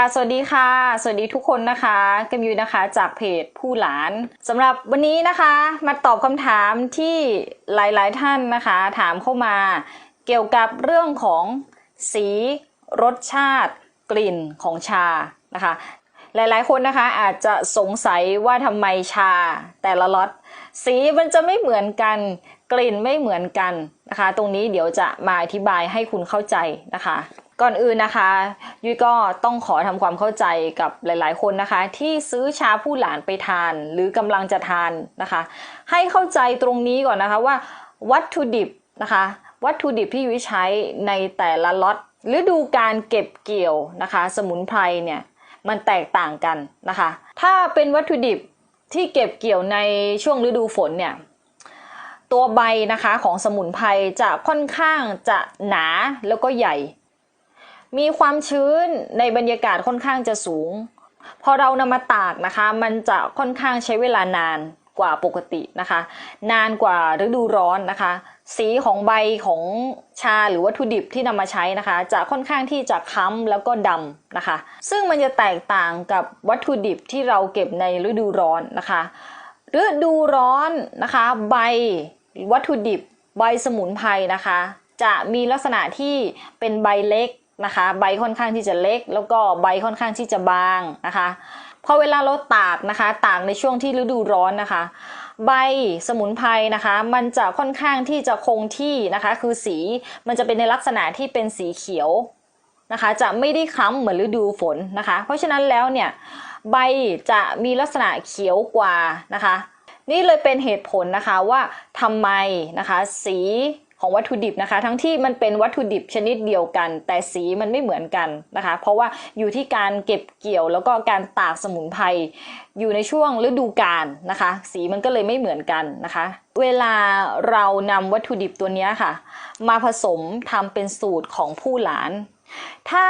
ค่ะ สวัสดีค่ะ สวัสดีทุกคนนะคะกมยูนะคะจากเพจผู้หลานสำหรับวันนี้นะคะมาตอบคำถามที่หลายๆท่านนะคะ ถามเข้ามาเกี่ยวกับเรื่องของสีรสชาติ กลิ่นของชานะคะ หลายๆคนนะคะอาจจะสงสัยว่าทำไมชาแต่ละล็อตสีมันจะไม่เหมือนกันกลิ่นไม่เหมือนกันนะคะ ตรงนี้เดี๋ยวจะมาอธิบายให้คุณเข้าใจนะคะ ก่อนอื่นนะคะ ยุ้ยก็ต้องขอทำความเข้าใจกับหลาย ๆ คนนะคะ ที่ซื้อชาผู้หลานไปทาน หรือกำลังจะทานนะคะ ให้เข้าใจตรงนี้ก่อนนะคะว่าวัตถุดิบนะคะ วัตถุดิบที่ยุ้ยใช้ในแต่ละล็อตฤดูการเก็บเกี่ยวนะคะ สมุนไพรเนี่ยมันแตกต่างกันนะคะ ถ้าเป็นวัตถุดิบที่เก็บเกี่ยวในช่วงฤดูฝนเนี่ยตัวใบนะคะของสมุนไพรจะค่อนข้างจะหนาแล้วก็ใหญ่ มีความชื้นในบรรยากาศค่อนข้างจะสูง พอเรานำมาตากนะคะ มันจะค่อนข้างใช้เวลานานกว่าปกตินะคะ นานกว่าฤดูร้อนนะคะ สีของใบของชาหรือวัตถุดิบที่นำมาใช้นะคะ จะค่อนข้างที่จะค้ำแล้วก็ดำนะคะ ซึ่งมันจะแตกต่างกับวัตถุดิบที่เราเก็บในฤดูร้อนนะคะฤดูร้อนนะคะ ใบวัตถุดิบใบสมุนไพรนะคะ จะมีลักษณะที่เป็นใบเล็ก นะคะ ใบค่อนข้างที่จะเล็ก แล้วก็ใบค่อนข้างที่จะบางนะคะพอเวลาเราตากนะคะตากในช่วงที่ฤดูร้อนนะคะ ใบสมุนไพรนะคะ มันจะค่อนข้างที่จะคงที่นะคะ คือสีมันจะเป็นในลักษณะที่เป็นสีเขียวนะคะ จะไม่ได้คล้ำเหมือนฤดูฝนนะคะ เพราะฉะนั้นแล้วเนี่ยใบจะมีลักษณะเขียวกว่านะคะ นี่เลยเป็นเหตุผลนะคะว่าทำไมนะคะ สี ของวัตถุดิบนะคะ ทั้งที่มันเป็นวัตถุดิบชนิดเดียวกัน แต่สีมันไม่เหมือนกันนะคะ เพราะว่าอยู่ที่การเก็บเกี่ยวแล้วก็การตากสมุนไพรอยู่ในช่วงฤดูกาลนะคะ สีมันก็เลยไม่เหมือนกันนะคะ เวลาเรานำวัตถุดิบตัวนี้ค่ะ มาผสมทำเป็นสูตรของผู้หลาน ถ้า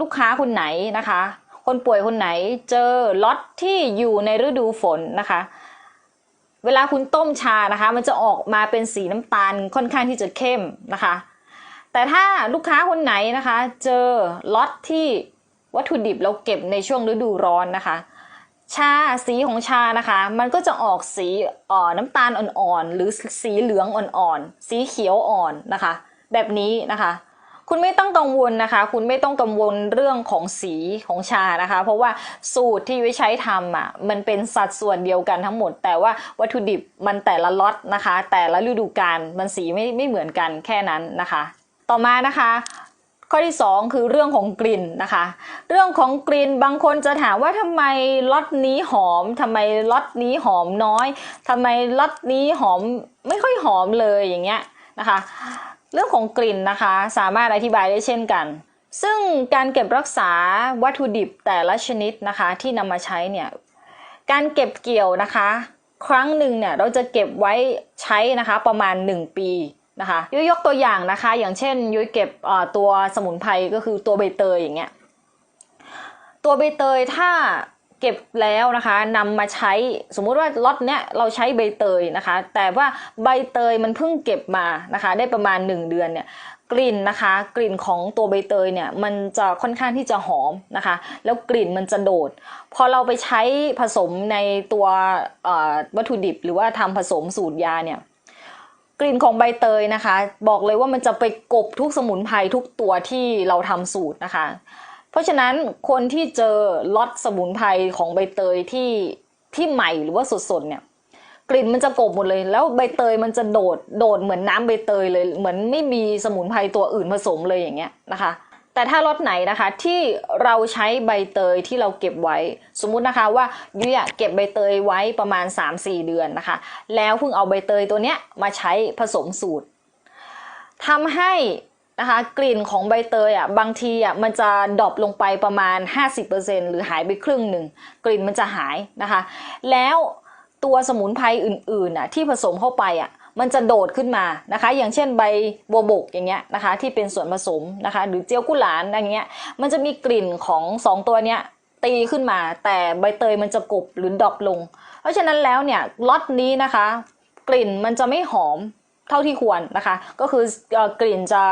ลูกค้าคนไหนนะคะ คนป่วยคนไหนเจอล็อตที่อยู่ในฤดูฝนนะคะ เวลาคุณต้มชานะคะ มันจะออกมาเป็นสีน้ำตาลค่อนข้างที่จะเข้มนะคะ แต่ถ้าลูกค้าคนไหนนะคะ เจอล็อตที่วัตถุดิบเราเก็บในช่วงฤดูร้อนนะคะ ชาสีของชานะคะ มันก็จะออกสีอ่อน้ำตาลอ่อนๆหรือสีเหลืองอ่อนๆสีเขียวอ่อนนะคะ แบบนี้นะคะ คุณไม่ต้องกังวลนะคะ คุณไม่ต้องกังวลเรื่องของสีของชานะคะ เพราะว่าสูตรที่ว้ใช้ทำอะมันเป็นสัดส่วนเดียวกันทั้งหมด แต่ว่าวัตถุดิบมันแต่ละล็อตนะคะ แต่ละฤดูกาลมันสีไม่ไม่เหมือนกันแค่นั้นนะคะ ต่อมานะคะข้อที่ 2 คือเรื่องของกลิ่นนะคะ เรื่องของกลิ่นบางคนจะถามว่าทำไมล็อตนี้หอมทำไมล็อตนี้หอมน้อยทำไมล็อตนี้หอมไม่ค่อยหอมเลยอย่างเงี้ยนะคะ เรื่องของกลิ่นนะคะ สามารถอธิบายได้เช่นกัน ซึ่งการเก็บรักษาวัตถุดิบแต่ละชนิดนะคะที่นำมาใช้เนี่ยการเก็บเกี่ยวนะคะ ครั้งหนึ่งเนี่ยเราจะเก็บไว้ใช้นะคะประมาณ 1 ปีนะคะยุยยกตัวอย่างนะคะ อย่างเช่น ยุยเก็บตัวสมุนไพรก็คือตัวใบเตยอย่างเงี้ยตัวใบเตยถ้า เก็บแล้วนะคะนำมาใช้สมมุติว่าล็อตเนี้ยเราใช้ใบเตยนะคะ แต่ว่าใบเตยมันเพิ่งเก็บมานะคะ ได้ประมาณ 1 เดือนเนี่ยกลิ่นนะคะ กลิ่นของตัวใบเตยเนี่ยมันจะค่อนข้างที่จะหอมนะคะ แล้วกลิ่นมันจะโดด พอเราไปใช้ผสมในตัววัตถุดิบ หรือว่าทำผสมสูตรยาเนี่ยกลิ่นของใบเตยนะคะ บอกเลยว่ามันจะไปกบทุกสมุนไพรทุกตัวที่เราทำสูตรนะคะ เพราะฉะนั้นคนที่เจอล็อตสมุนไพรของใบเตยที่ที่ใหม่หรือว่าสดๆเนี่ย กลิ่นมันจะกบหมดเลย แล้วใบเตยมันจะโดดโดดเหมือนน้ำใบเตยเลย เหมือนไม่มีสมุนไพรตัวอื่นผสมเลยอย่างเงี้ยนะคะ แต่ถ้าล็อตไหนนะคะที่เราใช้ใบเตยที่เราเก็บไว้ สมมุตินะคะว่ายุ้ยเก็บใบเตยไว้ประมาณ 3-4 เดือนนะคะ แล้วเพิ่งเอาใบเตยตัวเนี้ยมาใช้ผสมสูตรทำให้ นะคะ กลิ่นของใบเตยอะบางทีอะมันจะดรอปลงไปประมาณ 50%หรือหายไปครึ่งหนึ่งกลิ่นมันจะหายนะคะ แล้วตัวสมุนไพรอื่นๆอะที่ผสมเข้าไปอะมันจะโดดขึ้นมานะคะ อย่างเช่นใบบัวบกอย่างเงี้ยนะคะ ที่เป็นส่วนผสมนะคะ หรือเจียวกุหลานอย่างเงี้ยมันจะมีกลิ่นของสองตัวเนี้ยตีขึ้นมา แต่ใบเตยมันจะกบหรือดรอปลง เพราะฉะนั้นแล้วเนี่ยล็อตนี้นะคะ กลิ่นมันจะไม่หอม เท่าที่ควรนะคะ ก็คือกลิ่นจะ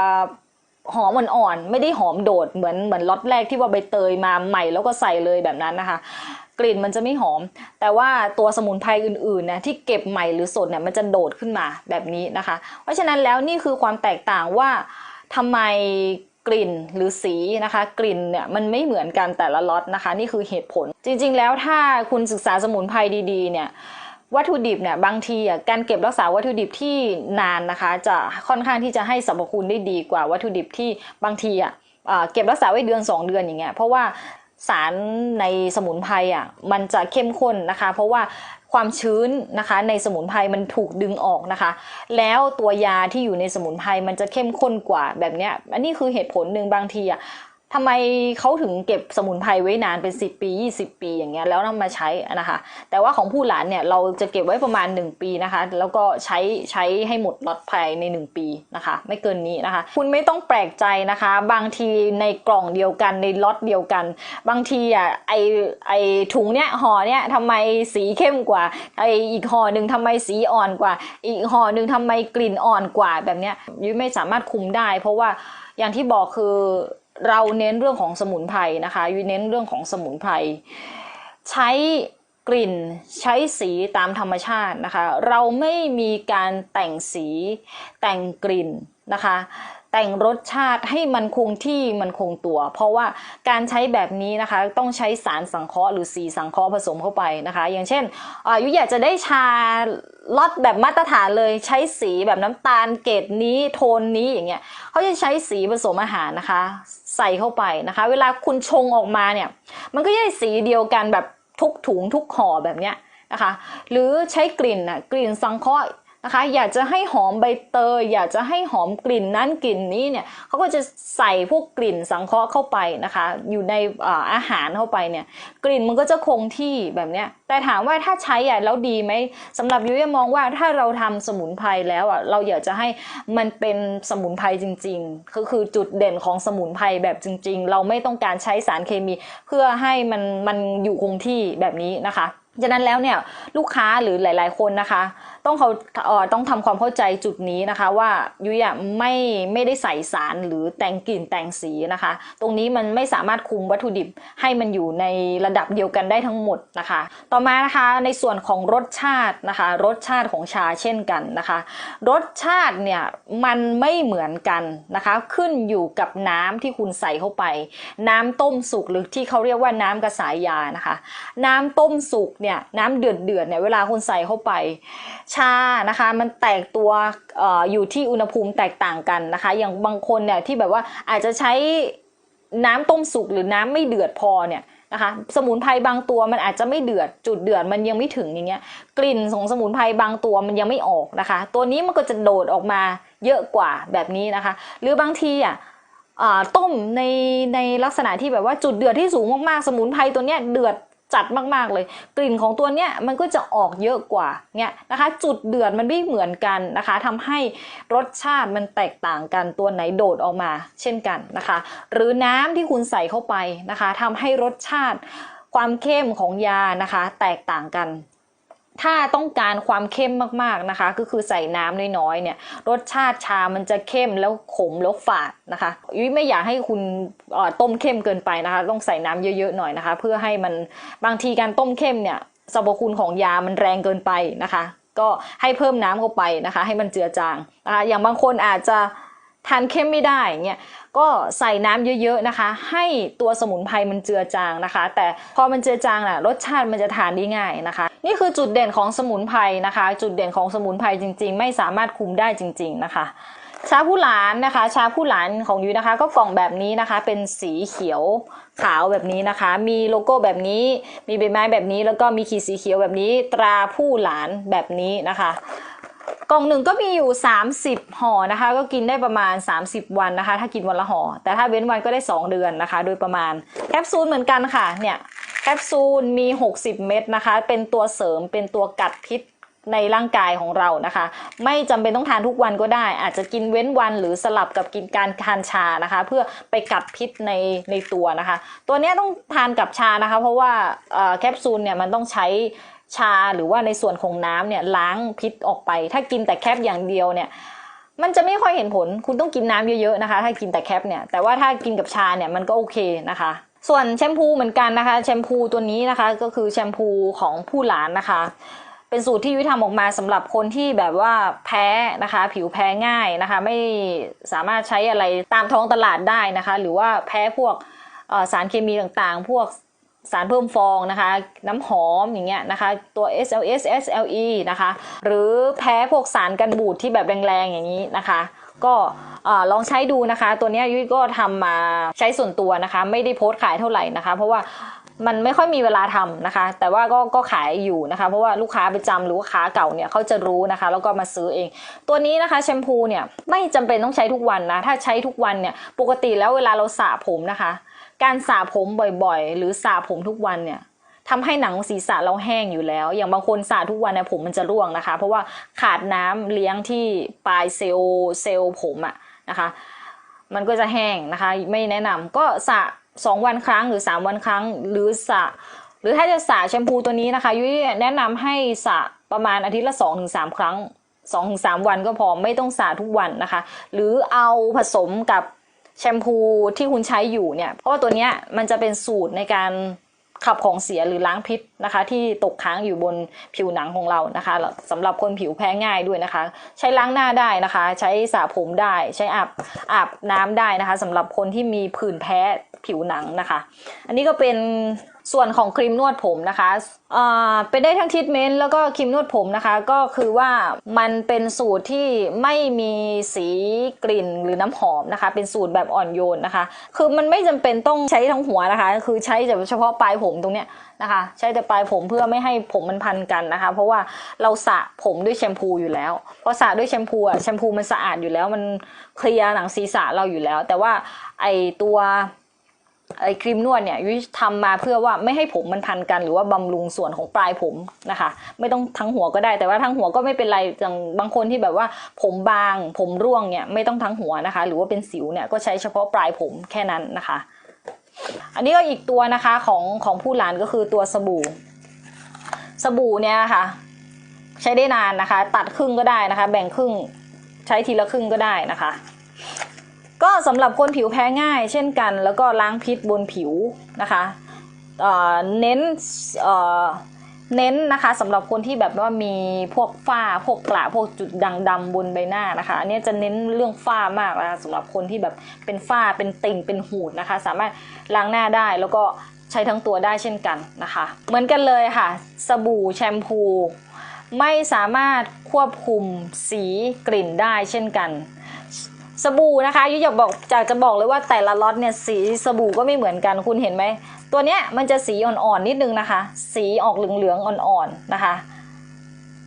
หอมอ่อนๆไม่ได้หอมโดดเหมือนเหมือนล็อตแรกที่ว่าใบเตยมาใหม่แล้วก็ใส่เลยแบบนั้นนะคะ กลิ่นมันจะไม่หอม แต่ว่าตัวสมุนไพรอื่นๆนะที่เก็บใหม่หรือสดเนี่ยมันจะโดดขึ้นมาแบบนี้นะคะ เพราะฉะนั้นแล้วนี่คือความแตกต่างว่าทำไมกลิ่นหรือสีนะคะ กลิ่นเนี่ยมันไม่เหมือนกันแต่ละล็อตนะคะ นี่คือเหตุผล จริง ๆ แล้วถ้าคุณศึกษาสมุนไพรดีๆเนี่ย วัตถุดิบเนี่ยบางทีอะการเก็บรักษาวัตถุดิบที่นานนะคะ จะค่อนข้างที่จะให้สรรพคุณได้ดีกว่าวัตถุดิบที่บางทีอะเก็บรักษาไว้เดือน 2 เดือนอย่างเงี้ยเพราะว่าสารในสมุนไพรอะมันจะเข้มข้นนะคะ เพราะว่าความชื้นนะคะในสมุนไพรมันถูกดึงออกนะคะ แล้วตัวยาที่อยู่ในสมุนไพรมันจะเข้มข้นกว่าแบบเนี้ยอันนี้คือเหตุผลหนึ่งบางทีอะ ทำไมเขาถึงเก็บสมุนไพรไว้นานเป็น 10 ปี 20 ปีอย่างเงี้ยแล้วนำมาใช้นะคะ แต่ว่าของผู้หลานเนี่ยเราจะเก็บไว้ประมาณ 1 ปีนะคะ แล้วก็ใช้ใช้ให้หมดล็อตภายใน 1 ปีนะคะ ไม่เกินนี้นะคะ คุณไม่ต้องแปลกใจนะคะ บางทีในกล่องเดียวกันในล็อตเดียวกัน บางทีอะไอไอถุงเนี้ยห่อเนี้ยทำไมสีเข้มกว่าไออีกห่อหนึ่งทำไมสีอ่อนกว่า อีกห่อหนึ่งทำไมกลิ่นอ่อนกว่าแบบเนี้ยยุ้ยไม่สามารถคุมได้ เพราะว่าอย่างที่บอกคือ เราเน้นเรื่องของสมุนไพรนะคะยุ้ยเน้นเรื่องของสมุนไพรใช้กลิ่นใช้สีตามธรรมชาตินะคะ เราไม่มีการแต่งสีแต่งกลิ่นนะคะ แต่งรสชาติให้มันคงที่มันคงตัว เพราะว่าการใช้แบบนี้นะคะต้องใช้สารสังเคราะห์หรือสีสังเคราะห์ผสมเข้าไปนะคะ อย่างเช่นอายุอยากจะได้ชาล็อตแบบมาตรฐานเลยใช้สีแบบน้ำตาลเกรดนี้โทนนี้อย่างเงี้ยเขาจะใช้สีผสมอาหารนะคะ ใส่เข้าไปนะคะ เวลาคุณชงออกมาเนี่ย มันก็จะสีเดียวกันแบบทุกถุงทุกห่อแบบเนี้ยนะคะ หรือใช้กลิ่นนะกลิ่นสังเคราะห์ นะคะ อยากจะให้หอมใบเตย อยากจะให้หอมกลิ่นนั้นกลิ่นนี้เนี่ยเขาก็จะใส่พวกกลิ่นสังเคราะห์เข้าไปนะคะ อยู่ในอาอาหารเข้าไปเนี่ยกลิ่นมันก็จะคงที่แบบเนี้ยแต่ถามว่าถ้าใช้อะแล้วดีไหมสำหรับยุ้ยมองว่าถ้าเราทำสมุนไพรแล้วอะเราอยากจะให้มันเป็นสมุนไพรจริงๆก็คือจุดเด่นของสมุนไพรแบบจริง ๆ เราไม่ต้องการใช้สารเคมี เพื่อให้มันมันอยู่คงที่แบบนี้นะคะฉะนั้นแล้วเนี่ยลูกค้าหรือหลาย ๆ คนนะคะ ต้องเขาเออต้องทำความเข้าใจจุดนี้นะคะ ว่ายุ้ยอะไม่ไม่ได้ใส่สารหรือแต่งกลิ่นแต่งสีนะคะ ตรงนี้มันไม่สามารถคุมวัตถุดิบให้มันอยู่ในระดับเดียวกันได้ทั้งหมดนะคะ ต่อมานะคะในส่วนของรสชาตินะคะ รสชาติของชาเช่นกันนะคะ รสชาติเนี่ยมันไม่เหมือนกันนะคะ ขึ้นอยู่กับน้ำที่คุณใส่เข้าไป น้ำต้มสุกหรือที่เขาเรียกว่าน้ำกระสายยานะคะ น้ำต้มสุกเนี่ยน้ำเดือดเดือดเนี่ยเวลาคุณใส่เข้าไปชานะคะ มันแตกตัวออยู่ที่อุณหภูมิแตกต่างกันนะคะ อย่างบางคนเนี่ยที่แบบว่าอาจจะใช้น้ำต้มสุกหรือน้ำไม่เดือดพอเนี่ยนะคะ สมุนไพรบางตัวมันอาจจะไม่เดือดจุดเดือดมันยังไม่ถึงอย่างเงี้ย กลิ่นของสมุนไพรบางตัวมันยังไม่ออกนะคะ ตัวนี้มันก็จะโดดออกมาเยอะกว่าแบบนี้นะคะ หรือบางทีอะต้มในในลักษณะที่แบบว่าจุดเดือดที่สูงมากๆ สมุนไพรตัวเนี้ยเดือด จัดมากๆเลย กลิ่นของตัวเนี้ยมันก็จะออกเยอะกว่าเนี่ยนะคะ จุดเดือดมันไม่เหมือนกันนะคะทำให้รสชาติมันแตกต่างกันตัวไหนโดดออกมา เช่นกันนะคะ หรือน้ำที่คุณใส่เข้าไปนะคะทำให้รสชาติความเข้มของยานะคะ แตกต่างกัน ถ้าต้องการความเข้มมากๆนะคะ ก็คือใส่น้ำน้อยๆเนี่ย รสชาติชามันจะเข้มแล้วขมแล้วฝาดนะคะยุ้ยไม่อยากให้คุณต้มเข้มเกินไปนะคะ ต้องใส่น้ำเยอะๆหน่อยนะคะ เพื่อให้มันบางทีการต้มเข้มเนี่ยสรรพคุณของยามันแรงเกินไปนะคะ ก็ให้เพิ่มน้ำเข้าไปนะคะ ให้มันเจือจางนะคะอย่างบางคนอาจจะทานเข้มไม่ได้เงี้ย ก็ใส่น้ำเยอะๆนะคะ ให้ตัวสมุนไพรมันเจือจางนะคะ แต่พอมันเจือจางน่ะรสชาติมันจะทานได้ง่ายนะคะ นี่คือจุดเด่นของสมุนไพรนะคะ จุดเด่นของสมุนไพรจริง ๆ ไม่สามารถคุมได้จริง ๆนะคะชาผู้หลานนะคะ ชาผู้หลานของยุ้ยนะคะ ก็กล่องแบบนี้นะคะ เป็นสีเขียวขาวแบบนี้นะคะ มีโลโก้แบบนี้ มีใบไม้แบบนี้ แล้วก็มีขีดสีเขียวแบบนี้ ตราผู้หลานแบบนี้นะคะ กล่องหนึ่งก็มีอยู่ 30ห่อนะคะ ก็กินได้ประมาณ 30 วันนะคะ ถ้ากินวันละห่อแต่ถ้าเว้นวันก็ได้ 2 เดือนนะคะ โดยประมาณแคปซูลเหมือนกันค่ะเนี่ยแคปซูลมี 60 เม็ดนะคะ เป็นตัวเสริมเป็นตัวกัดพิษในร่างกายของเรานะคะ ไม่จำเป็นต้องทานทุกวันก็ได้ อาจจะกินเว้นวันหรือสลับกับกินการทานชานะคะ เพื่อไปกัดพิษในในตัวนะคะ ตัวนี้ต้องทานกับชานะคะ เพราะว่าแคปซูลเนี่ยมันต้องใช้ ชาหรือว่าในส่วนของน้ำเนี่ยล้างพิษออกไป ถ้ากินแต่แคปอย่างเดียวเนี่ยมันจะไม่ค่อยเห็นผล คุณต้องกินน้ำเยอะๆนะคะ ถ้ากินแต่แคปเนี่ย แต่ว่าถ้ากินกับชาเนี่ยมันก็โอเคนะคะ ส่วนแชมพูเหมือนกันนะคะ แชมพูตัวนี้นะคะก็คือแชมพูของผู้หลานนะคะ เป็นสูตรที่ยุ้ยทำออกมาสำหรับคนที่แบบว่าแพ้นะคะ ผิวแพ้ง่ายนะคะ ไม่สามารถใช้อะไรตามท้องตลาดได้นะคะ หรือว่าแพ้พวกสารเคมีต่างๆ พวก สารเพิ่มฟองนะคะ น้ำหอมอย่างเงี้ยนะคะ ตัว SLS SLE นะคะ หรือแพ้พวกสารกันบูดที่แบบแรงๆอย่างนี้นะคะ ก็ลองใช้ดูนะคะ ตัวนี้ยุ้ยก็ทำมาใช้ส่วนตัวนะคะ ไม่ได้โพสต์ขายเท่าไหร่นะคะ เพราะว่ามันไม่ค่อยมีเวลาทำนะคะ แต่ว่าก็ก็ขายอยู่นะคะ เพราะว่าลูกค้าประจำหรือว่าค้าเก่าเนี่ยเขาจะรู้นะคะ แล้วก็มาซื้อเอง ตัวนี้นะคะแชมพูเนี่ยไม่จำเป็นต้องใช้ทุกวันนะ ถ้าใช้ทุกวันเนี่ยปกติแล้วเวลาเราสระผมนะคะ การสระผมบ่อยๆ หรือสระผมทุกวันเนี่ยทำให้หนังศีรษะเราแห้งอยู่แล้ว อย่างบางคนสระทุกวันเนี่ยผมมันจะร่วงนะคะ เพราะว่าขาดน้ำเลี้ยงที่ปลายเซลล์เซลล์ผมอะนะคะ มันก็จะแห้งนะคะ ไม่แนะนำก็สระสองวันครั้งหรือสามวันครั้ง หรือสระหรือถ้าจะสระแชมพูตัวนี้นะคะยุ้ยแนะนำให้สระประมาณอาทิตย์ละสองถึงสามครั้งสองถึงสามวันก็พอไม่ต้องสระทุกวันนะคะ หรือเอาผสมกับ แชมพูที่คุณใช้อยู่เนี่ย เพราะว่าตัวเนี้ยมันจะเป็นสูตรในการขับของเสียหรือล้างพิษนะคะ ที่ตกค้างอยู่บนผิวหนังของเรานะคะสำหรับคนผิวแพ้ง่ายด้วยนะคะ ใช้ล้างหน้าได้นะคะ ใช้สระผมได้ ใช้อาบอาบน้ำได้นะคะสำหรับคนที่มีผื่นแพ้ผิวหนังนะคะ อันนี้ก็เป็น ส่วนของครีมนวดผมนะคะอ่าเป็นได้ทั้งทรีทเมนต์แล้วก็ครีมนวดผมนะคะ ก็คือว่ามันเป็นสูตรที่ไม่มีสีกลิ่นหรือน้ำหอมนะคะ เป็นสูตรแบบอ่อนโยนนะคะ คือมันไม่จำเป็นต้องใช้ทั้งหัวนะคะ คือใช้เฉพาะปลายผมตรงเนี้ยนะคะ ใช้แต่ปลายผมเพื่อไม่ให้ผมมันพันกันนะคะ เพราะว่าเราสระผมด้วยแชมพูอยู่แล้วพอสระด้วยแชมพูอะแชมพูมันสะอาดอยู่แล้วมันเคลียร์หนังศีรษะเราอยู่แล้ว แต่ว่าไอตัว ไอครีมนวดเนี่ยยุ้ยทำมาเพื่อว่าไม่ให้ผมมันพันกันหรือว่าบำรุงส่วนของปลายผมนะคะ ไม่ต้องทั้งหัวก็ได้แต่ว่าทั้งหัวก็ไม่เป็นไรอย่างบางคนที่แบบว่า ผมบาง ผมร่วงเนี่ยไม่ต้องทั้งหัวนะคะ หรือว่าเป็นสิวเนี่ยก็ใช้เฉพาะปลายผมแค่นั้นนะคะ อันนี้ก็อีกตัวนะคะของของผู้หลานก็คือตัวสบู่ สบู่เนี่ยค่ะ ใช้ได้นานนะคะ ตัดครึ่งก็ได้นะคะ แบ่งครึ่งใช้ทีละครึ่งก็ได้นะคะ ก็สำหรับคนผิวแพ้ง่าย เช่นกัน แล้วก็ล้างพิษบนผิวนะคะเเน้นเเน้นนะคะสำหรับคนที่แบบว่ามีพวกฝ้าพวกกระพวกจุดด่างดำบนใบหน้านะคะอันนี้จะเน้นเรื่องฝ้ามากนะคะสำหรับคนที่แบบเป็นฝ้าเป็นติ่งเป็นหูดนะคะ สามารถล้างหน้าได้แล้วก็ใช้ทั้งตัวได้เช่นกันนะคะ เหมือนกันเลยค่ะ สบู่แชมพู ไม่สามารถควบคุมสีกลิ่นได้เช่นกัน สบู่นะคะยุ้ยอยากบอกอยากจะบอกเลยว่าแต่ละล็อตเนี่ยสีสบู่ก็ไม่เหมือนกันคุณเห็นไหม ตัวเนี้ยมันจะสีอ่อนๆนิดนึงนะคะ สีออกเหลืองๆอ่อนๆนะคะ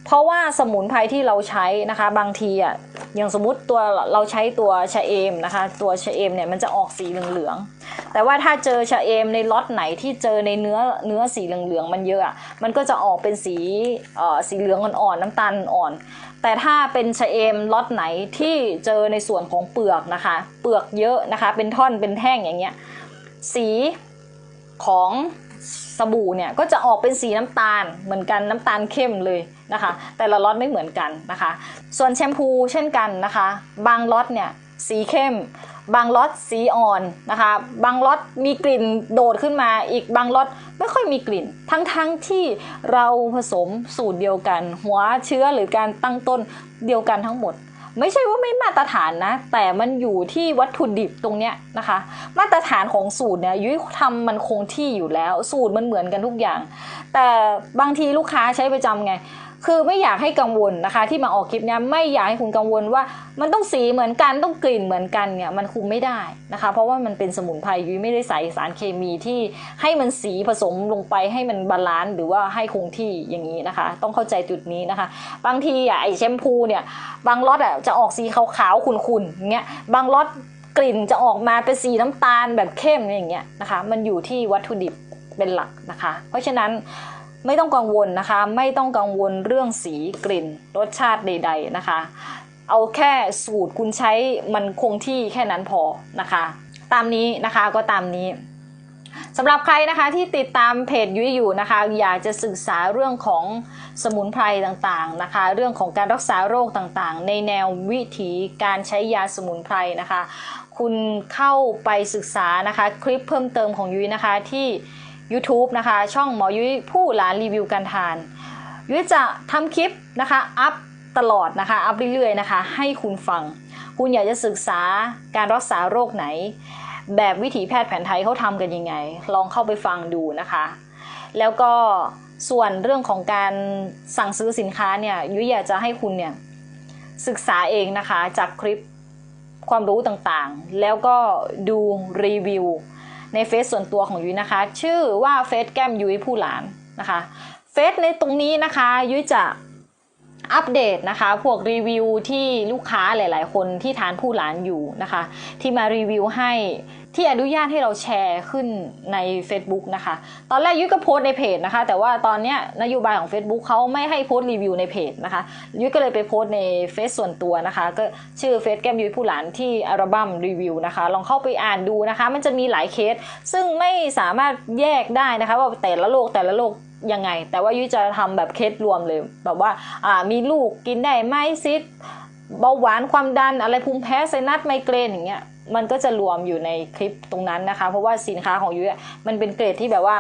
เพราะว่าสมุนไพรที่เราใช้นะคะ บางทีอะอย่างสมมติตัวเราใช้ตัวชะเอมนะคะ ตัวชะเอมเนี่ยมันจะออกสีเหลืองๆแต่ว่าถ้าเจอชะเอมในล็อตไหนที่เจอในเนื้อเนื้อสีเหลืองๆมันเยอะอะมันก็จะออกเป็นสีเอ่อสีเหลืองอ่อนๆน้ำตาลอ่อน แต่ถ้าเป็นชะเอมล็อตไหนที่เจอในส่วนของเปลือกนะคะ เปลือกเยอะนะคะ เป็นท่อนเป็นแท่งอย่างเงี้ย สีของสบู่เนี่ยก็จะออกเป็นสีน้ำตาลเหมือนกันน้ำตาลเข้มเลยนะคะ แต่ละล็อตไม่เหมือนกันนะคะ ส่วนแชมพูเช่นกันนะคะ บางล็อตเนี่ยสีเข้ม บางล็อตสีอ่อนนะคะ บางล็อตมีกลิ่นโดดขึ้นมาอีกบางล็อตไม่ค่อยมีกลิ่น ทั้งๆทที่เราผสมสูตรเดียวกัน หัวเชื้อหรือการตั้งต้นเดียวกันทั้งหมด ไม่ใช่ว่าไม่มาตรฐานนะ แต่มันอยู่ที่วัตถุดิบตรงเนี้ยนะคะ มาตรฐานของสูตรเนี่ยยุ้ยทำมันคงที่อยู่แล้ว สูตรมันเหมือนกันทุกอย่าง แต่บางทีลูกค้าใช้ประจำไง คือไม่อยากให้กังวลนะคะ ที่มาออกคลิปเนี้ยไม่อยากให้คุณกังวลว่า มันต้องสีเหมือนกันต้องกลิ่นเหมือนกันเนี่ยมันคุมไม่ได้นะคะ เพราะว่ามันเป็นสมุนไพรยุ้ยไม่ได้ใส่สารเคมีที่ให้มันสีผสมลงไปให้มันบาลานซ์หรือว่าให้คงที่อย่างนี้นะคะ ต้องเข้าใจจุดนี้นะคะ บางทีอะไอแชมพูเนี่ยบางล็อตอะจะออกสีขาวๆขุ่นๆอย่างเงี้ยบางล็อตกลิ่นจะออกมาเป็นสีน้ำตาลแบบเข้มอย่างเงี้ยนะคะ มันอยู่ที่วัตถุดิบเป็นหลักนะคะ เพราะฉะนั้น ไม่ต้องกังวลนะคะ ไม่ต้องกังวลเรื่องสีกลิ่น รสชาติใด ๆนะคะ เอาแค่สูตรคุณใช้มันคงที่แค่นั้นพอนะคะ ตามนี้นะคะก็ตามนี้สำหรับใครนะคะที่ติดตามเพจยุ้ยอยู่นะคะ อยากจะศึกษาเรื่องของสมุนไพรต่างๆนะคะ เรื่องของการรักษาโรคต่างๆ ในแนววิถีการใช้ยาสมุนไพรนะคะ คุณเข้าไปศึกษานะคะ คลิปเพิ่มเติมของยุ้ยนะคะที่ YouTube นะคะ ช่องหมอยุ้ยผู้หลานรีวิวการทาน ยุ้ยจะทำคลิปนะคะ อัพตลอดนะคะ อัพเรื่อยๆนะคะ ให้คุณฟัง คุณอยากจะศึกษาการรักษาโรคไหน แบบวิถีแพทย์แผนไทยเขาทำกันยังไง ลองเข้าไปฟังดูนะคะ แล้วก็ส่วนเรื่องของการสั่งซื้อสินค้าเนี่ยยุ้ยอยากจะให้คุณเนี่ยศึกษาเองนะคะจากคลิปความรู้ต่างๆ แล้วก็ดูรีวิว ในเฟซส่วนตัวของยุ้ยนะคะ ชื่อว่าเฟซแก้มยุ้ยผู้หลานนะคะเฟซในตรงนี้นะคะยุ้ยจะอัปเดตนะคะพวกรีวิวที่ลูกค้าหลาย ๆ คนที่ทานผู้หลานอยู่นะคะ ที่มารีวิวให้ ที่อนุญาตให้เราแชร์ขึ้นใน Facebook นะคะ ตอนแรกยุ้ยก็โพสในเพจนะคะ แต่ว่าตอนเนี้ยนโยบายของ Facebook เขาไม่ให้โพสรีวิวในเพจนะคะยุ้ยก็เลยไปโพสในเฟซส่วนตัวนะคะ ก็ชื่อเฟซแก้มยุ้ยผู้หลานที่อัลบั้มรีวิวนะคะ ลองเข้าไปอ่านดูนะคะ มันจะมีหลายเคส ซึ่งไม่สามารถแยกได้นะคะ ว่าแต่ละโรคแต่ละโรคยังไง แต่ว่ายุ้ยจะทำแบบเคสรวมเลย แบบว่าอ่ามีลูกกินได้ไหมซิดเบาหวานความดันอะไรภูมิแพ้ไซนัสไมเกรนอย่างเงี้ย มันก็จะรวมอยู่ในคลิปตรงนั้นนะคะ เพราะว่าสินค้าของยุ้ยมันเป็นเกรดที่แบบว่า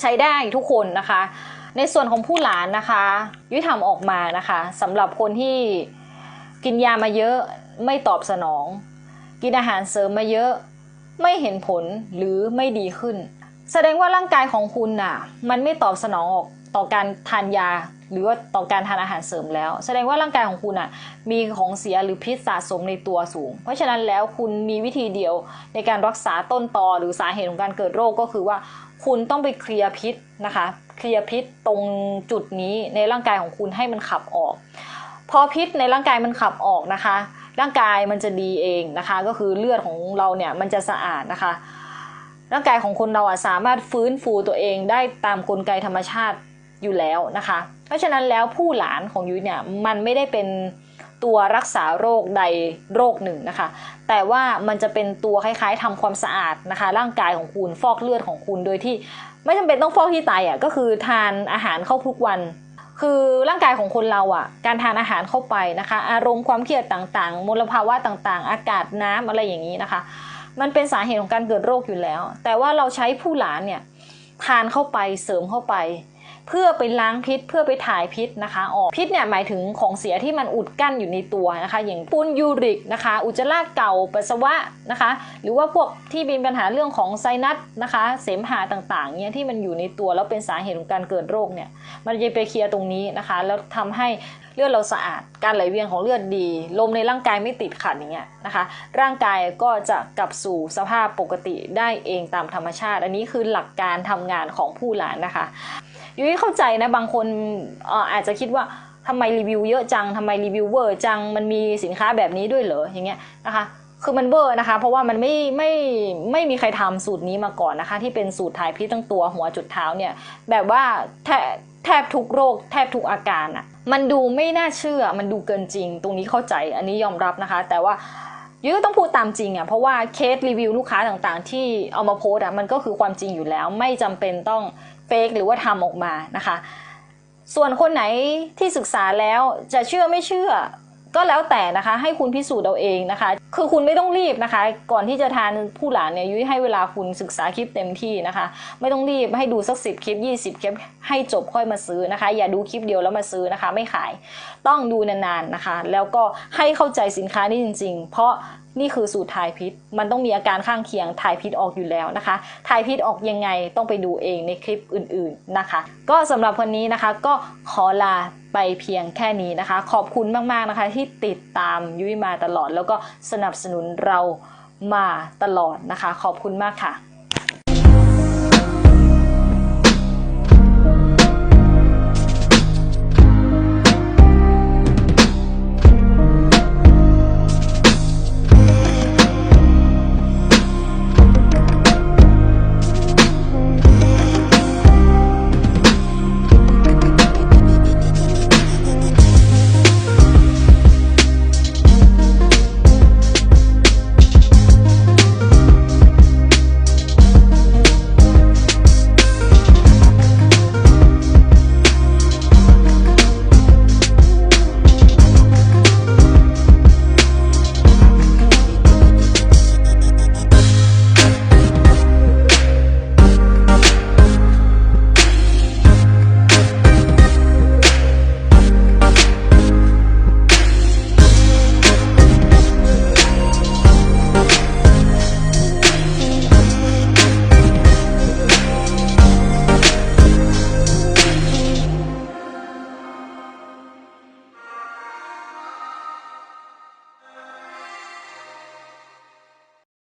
ใช้ได้ทุกคนนะคะ ในส่วนของผู้หลานนะคะ ยุ้ยทำออกมานะคะสำหรับคนที่กินยามาเยอะไม่ตอบสนอง กินอาหารเสริมมาเยอะไม่เห็นผลหรือไม่ดีขึ้น แสดงว่าร่างกายของคุณน่ะ มันไม่ตอบสนองออก ต่อการทานยา หรือว่าต่อการทานอาหารเสริมแล้ว แสดงว่าร่างกายของคุณน่ะมีของเสียหรือพิษสะสมในตัวสูง เพราะฉะนั้นแล้วคุณมีวิธีเดียวในการรักษาต้นตอหรือสาเหตุของการเกิดโรคก็คือว่า คุณต้องไปเคลียร์พิษนะคะ เคลียร์พิษตรงจุดนี้ในร่างกายของคุณให้มันขับออก พอพิษในร่างกายมันขับออกนะคะ ร่างกายมันจะดีเองนะคะ ก็คือเลือดของเราเนี่ยมันจะสะอาดนะคะร่างกายของคนเราอะสามารถฟื้นฟูตัวเองได้ตามกลไกธรรมชาติ อยู่แล้วนะคะ เพราะฉะนั้นแล้วผู้หลานของยุ้ยเนี่ยมันไม่ได้เป็นตัวรักษาโรคใดโรคหนึ่งนะคะ แต่ว่ามันจะเป็นตัวคล้ายๆทำความสะอาดนะคะ ร่างกายของคุณฟอกเลือดของคุณโดยที่ ไม่จำเป็นต้องฟอกที่ไตอะก็คือทานอาหารเข้าทุกวัน คือร่างกายของคนเราอะ การทานอาหารเข้าไปนะคะ อารมณ์ความเครียดต่างๆ มลภาวะต่างๆ อากาศน้ำอะไรอย่างนี้นะคะ มันเป็นสาเหตุของการเกิดโรคอยู่แล้ว แต่ว่าเราใช้ผู้หลานเนี่ยทานเข้าไปเสริมเข้าไป พื่อไปล้างพิษ เพื่อไปถ่ายพิษนะคะออกพิษเนี่ยหมายถึงของเสียที่มันอุดกั้นอยู่ในตัวนะคะ อย่างปูนยูริกนะคะ อุจจาระเก่าปัสสาวะนะคะ หรือว่าพวกที่มีปัญหาเรื่องของไซนัสนะคะ เสมหะต่างๆเนี่ยที่มันอยู่ในตัวแล้วเป็นสาเหตุของการเกิดโรคเนี่ยมันจะไปเคลียร์ตรงนี้นะคะ แล้วทำให้เลือดเราสะอาด การไหลเวียนของเลือดดี ลมในร่างกายไม่ติดขัดอย่างเงี้ยนะคะ ร่างกายก็จะกลับสู่สภาพปกติได้เองตามธรรมชาติ อันนี้คือหลักการทำงานของผู้หลานนะคะยุ้ยเข้าใจนะบางคนอาจจะคิดว่าทำไมรีวิวเยอะจังทำไมรีวิวเวอร์จังมันมีสินค้าแบบนี้ด้วยเหรออย่างเงี้ยนะคะคือมันเบอร์นะคะ เพราะว่ามันไม่ไม่ไม่มีใครทำสูตรนี้มาก่อนนะคะ ที่เป็นสูตรถ่ายพิษทั้งตัวหัวจุดเท้าเนี่ยแบบว่าแท แทบทุกโรค แทบทุกอาการอะ่ะมันดูไม่น่าเชื่อ มันดูเกินจริง ตรงนี้เข้าใจ อันนี้ยอมรับนะคะ แต่ว่ายุ้ยก็ต้องพูดตามจริงอะ่ะเพราะว่าเคสรีวิวลูกค้าต่างๆ ที่เอามาโพสอะ่ะมันก็คือความจริงอยู่แล้ว ไม่จำเป็นต้องเฟกหรือว่าทำออกมานะคะ ส่วนคนไหนที่ศึกษาแล้วจะเชื่อไม่เชื่อ ก็แล้วแต่นะคะให้คุณพิสูจน์เอาเองนะคะ คือคุณไม่ต้องรีบนะคะ ก่อนที่จะทานผู้หลานเนี่ยยุ้ยให้เวลาคุณศึกษาคลิปเต็มที่นะคะ ไม่ต้องรีบให้ดูสักสิบคลิป 20 คลิป ให้จบค่อยมาซื้อนะคะ อย่าดูคลิปเดียวแล้วมาซื้อนะคะ ไม่ขายต้องดูนานๆนะคะ แล้วก็ให้เข้าใจสินค้านี่จริง ๆ เพราะ นี่คือสูตรถ่ายพิษ มันต้องมีอาการข้างเคียงถ่ายพิษออกอยู่แล้วนะคะถ่ายพิษออกยังไงต้องไปดูเองในคลิปอื่นๆนะคะ ก็สำหรับวันนี้นะคะก็ขอลาไปเพียงแค่นี้นะคะ ขอบคุณมากๆนะคะที่ติดตามยุ้ยมาตลอด แล้วก็สนับสนุนเรามาตลอดนะคะ ขอบคุณมากค่ะ